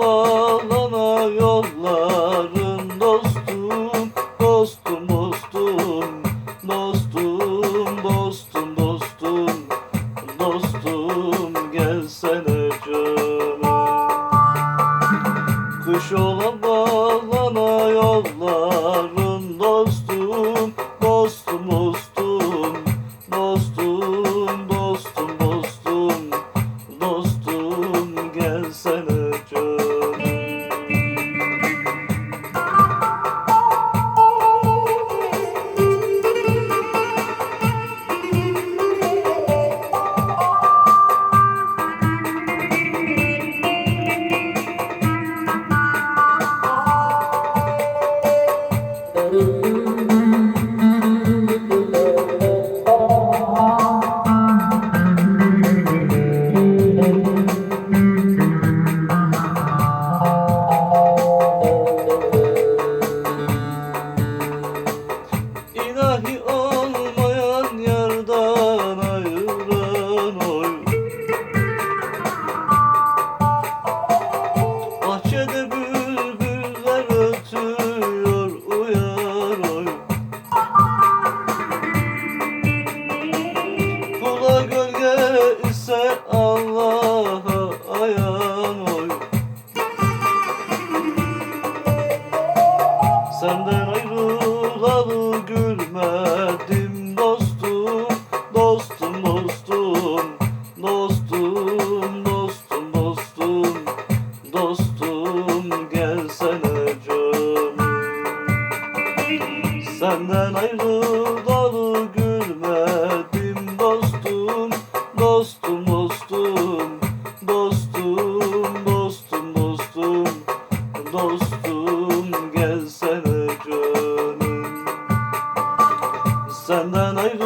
Bağlana yolların dostum Dostum dostum Dostum dostum dostum Dostum gelsene canım. Kış ola ise Allah'a ayan oy. Senden ayrılalı gülmedim dostum Dostum dostum Dostum dostum dostum Dostum gelsene canım. Senden ayrılalı gülmedim canım Senden ayrı